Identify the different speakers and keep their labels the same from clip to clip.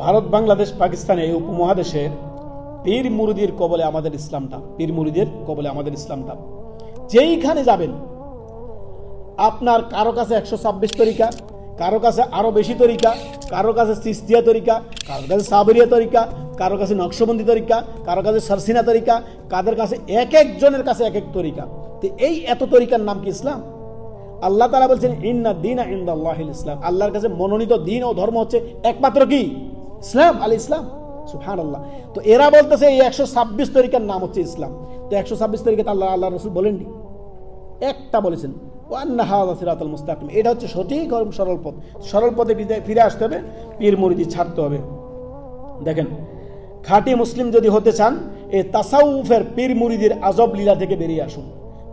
Speaker 1: ভারত, বাংলাদেশ, পাকিস্তানে এই উপমহাদেশের পীর মুরিদির কবলে আমাদের ইসলামটা, পীর মুরিদের কবলে আমাদের ইসলামটা। যেইখানে যাবেন, আপনার কারও কাছে একশো ছাব্বিশ তরিকা, কারও কাছে আরও বেশি তরিকা, কারও কাছে সিস্তিয়া তরিকা, কারও কাছে সাবরিয়া তরিকা, কারও কাছে নকশবন্দি তরিকা, কারও কাছে সরসিনা তরিকা, কাদের কাছে এক একজনের কাছে এক এক তরিকা। তো এই এত তরিকার নাম কি ইসলাম? আল্লাহ তালা বলছেন, ইন্না দিন আল্লাহ ইসলাম। আল্লাহর কাছে মনোনীত দিন ও ধর্ম হচ্ছে একমাত্র কি? ইসলাম, আল ইসলাম। সুফান আল্লাহ তো এরা বলতেছে এই একশো ছাব্বিশ তরিকার নাম হচ্ছে ইসলাম। তো একশো ছাব্বিশ তরিকাতে আল্লাহ আল্লাহ রসুল বলেননি? একটা বলেছেন। সিরাতাল মুস্তাকিম। এটা হচ্ছে সঠিক এবং সরল পথ। সরল পথে ফিরে আসতে হবে, পীর মুরিদি ছাড়তে হবে। দেখেন, খাঁটি মুসলিম যদি হতে চান, এই তাসাউফের পীর মুরিদির আজব লীলা থেকে বেরিয়ে আসুন।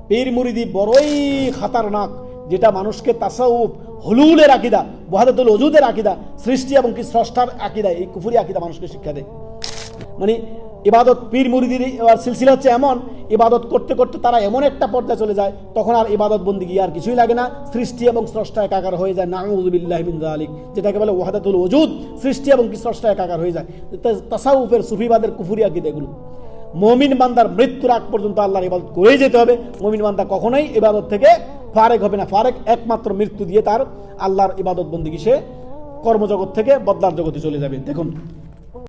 Speaker 1: পীর মুরিদি বড়ই খাতারনাক, যেটা মানুষকে তাসাউফ হলুলের আকিদা বহাদাতুল অজুদের আকিদা, সৃষ্টি এবং কি স্রষ্টার আকিদা, এই কুফুরি আকিদা মানুষকে শিক্ষা দেয়। মানে ইবাদত পীর মুরিদির সিলসিলা হচ্ছে এমন, ইবাদত করতে করতে তারা এমন একটা পর্যায়ে চলে যায়, তখন আর ইবাদত গিয়ে আর কিছুই লাগে না, সৃষ্টি এবং স্রষ্টা একাকার হয়ে যায় নাউজুবিল্লাহ আলিক যেটাকে বলে ওয়াহাদাতুল ওজুদ, সৃষ্টি এবং কি স্রষ্টা একাকার হয়ে যায়। তাসাউফের সুফিবাদের কুফুরি আকিদা এগুলো। মমিন বান্দার মৃত্যুর আগ পর্যন্ত আল্লাহর ইবাদত করেই যেতে হবে। মমিন বান্দা কখনোই ইবাদত থেকে ফারেক হবে না। ফারেক একমাত্র মৃত্যু দিয়ে তার আল্লাহর ইবাদত বন্দীকে সে কর্মজগৎ থেকে বদলার জগতে চলে যাবে। দেখুন